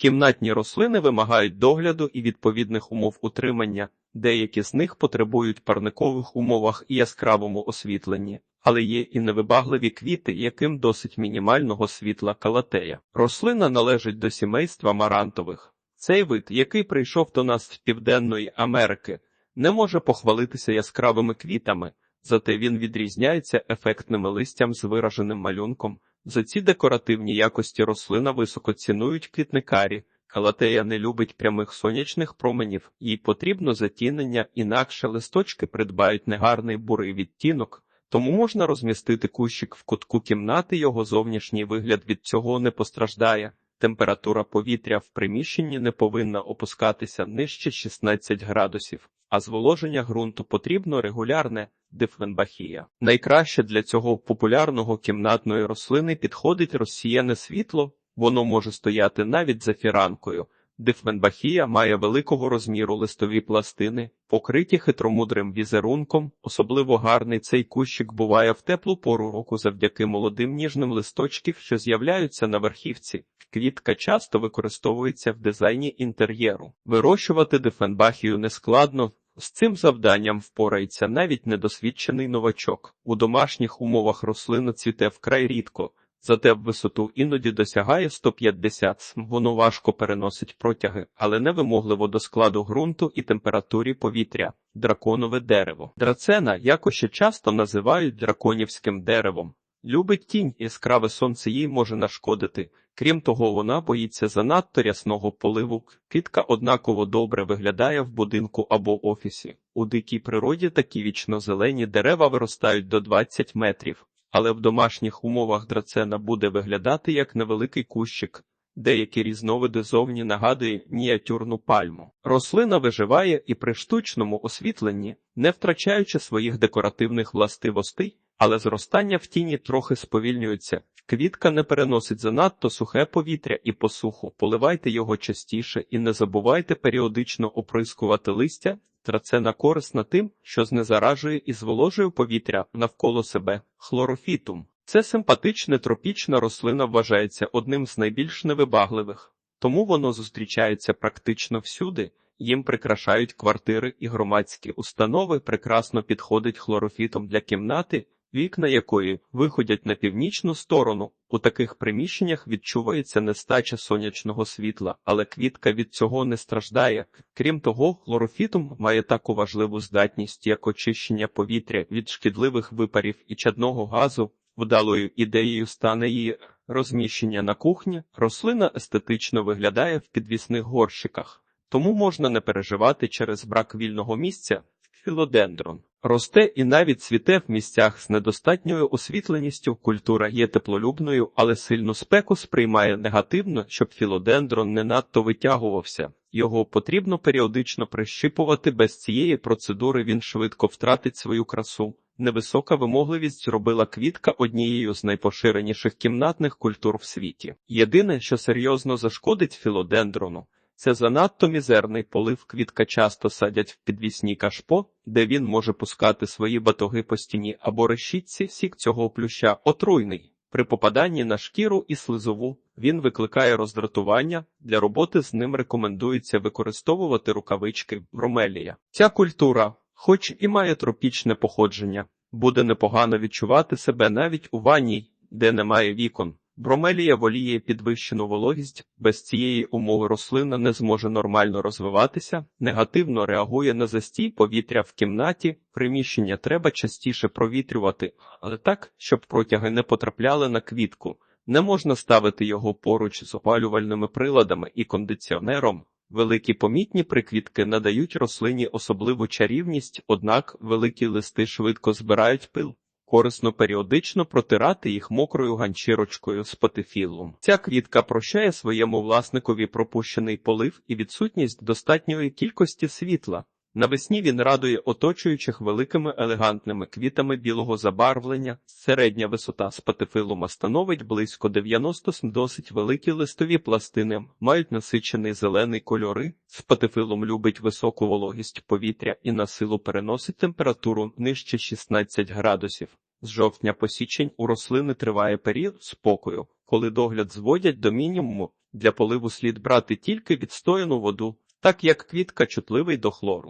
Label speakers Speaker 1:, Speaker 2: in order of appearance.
Speaker 1: Кімнатні рослини вимагають догляду і відповідних умов утримання, деякі з них потребують парникових умовах і яскравому освітленні, але є і невибагливі квіти, яким досить мінімального світла калатея. Рослина належить до сімейства марантових. Цей вид, який прийшов до нас з Південної Америки, не може похвалитися яскравими квітами, зате він відрізняється ефектним листям з вираженим малюнком. За ці декоративні якості рослина високо цінують квітникарі. Калатея не любить прямих сонячних променів, їй потрібно затінення, інакше листочки придбають негарний бурий відтінок, тому можна розмістити кущик в кутку кімнати, його зовнішній вигляд від цього не постраждає. Температура повітря в приміщенні не повинна опускатися нижче 16 градусів, а зволоження ґрунту потрібно регулярне дифленбахія. Найкраще для цього популярного кімнатної рослини підходить розсіяне світло, воно може стояти навіть за фіранкою. Дифменбахія має великого розміру листові пластини, покриті хитромудрим візерунком. Особливо гарний цей кущик буває в теплу пору року завдяки молодим ніжним листочків, що з'являються на верхівці. Квітка часто використовується в дизайні інтер'єру. Вирощувати дифенбахію нескладно. З цим завданням впорається навіть недосвідчений новачок. У домашніх умовах рослина цвіте вкрай рідко, зате в висоту іноді досягає 150 см. Воно важко переносить протяги, але невимогливо до складу ґрунту і температурі повітря. Драконове дерево. Драцена, яко ще часто називають драконівським деревом. Любить тінь, яскраве сонце їй може нашкодити. Крім того, вона боїться занадто рясного поливу. Квітка однаково добре виглядає в будинку або офісі. У дикій природі такі вічно-зелені дерева виростають до 20 метрів, але в домашніх умовах драцена буде виглядати як невеликий кущик. Деякі різновиди зовні нагадують мініатюрну пальму. Рослина виживає і при штучному освітленні, не втрачаючи своїх декоративних властивостей, але зростання в тіні трохи сповільнюється. Квітка не переносить занадто сухе повітря і посуху, поливайте його частіше і не забувайте періодично оприскувати листя. Трацена корисна тим, що знезаражує і зволожує повітря навколо себе хлорофітум. Це симпатична тропічна рослина вважається одним з найбільш невибагливих, тому воно зустрічається практично всюди. Їм прикрашають квартири і громадські установи, прекрасно підходить хлорофітом для кімнати, вікна якої виходять на північну сторону. У таких приміщеннях відчувається нестача сонячного світла, але квітка від цього не страждає. Крім того, хлорофітум має таку важливу здатність, як очищення повітря від шкідливих випарів і чадного газу. Вдалою ідеєю стане її розміщення на кухні. Рослина естетично виглядає в підвісних горщиках, тому можна не переживати через брак вільного місця. Філодендрон росте і навіть цвіте в місцях з недостатньою освітленістю. Культура є теплолюбною, але сильну спеку сприймає негативно, щоб філодендрон не надто витягувався. Його потрібно періодично прищипувати. Без цієї процедури він швидко втратить свою красу. Невисока вимогливість зробила квітка однією з найпоширеніших кімнатних культур в світі. Єдине, що серйозно зашкодить філодендрону, це занадто мізерний полив квітка часто садять в підвісні кашпо, де він може пускати свої батоги по стіні або решітці сік цього плюща отруйний. При попаданні на шкіру і слизову він викликає роздратування. Для роботи з ним рекомендується використовувати рукавички бромелія. Ця культура, хоч і має тропічне походження, буде непогано відчувати себе навіть у ванній, де немає вікон. Бромелія воліє підвищену вологість, без цієї умови рослина не зможе нормально розвиватися, негативно реагує на застій повітря в кімнаті, приміщення треба частіше провітрювати, але так, щоб протяги не потрапляли на квітку. Не можна ставити його поруч з опалювальними приладами і кондиціонером. Великі помітні приквітки надають рослині особливу чарівність, однак великі листи швидко збирають пил. Корисно періодично протирати їх мокрою ганчірочкою з патифілом. Ця квітка прощає своєму власникові пропущений полив і відсутність достатньої кількості світла. Навесні він радує оточуючих великими елегантними квітами білого забарвлення. Середня висота з патифилума становить близько 90 см. Досить великі листові пластини, мають насичений зелений кольори. Спатифилум любить високу вологість повітря і на силу переносить температуру нижче 16 градусів. З жовтня по січень у рослини триває період спокою, коли догляд зводять до мінімуму. Для поливу слід брати тільки відстояну воду, так як квітка чутливий до хлору.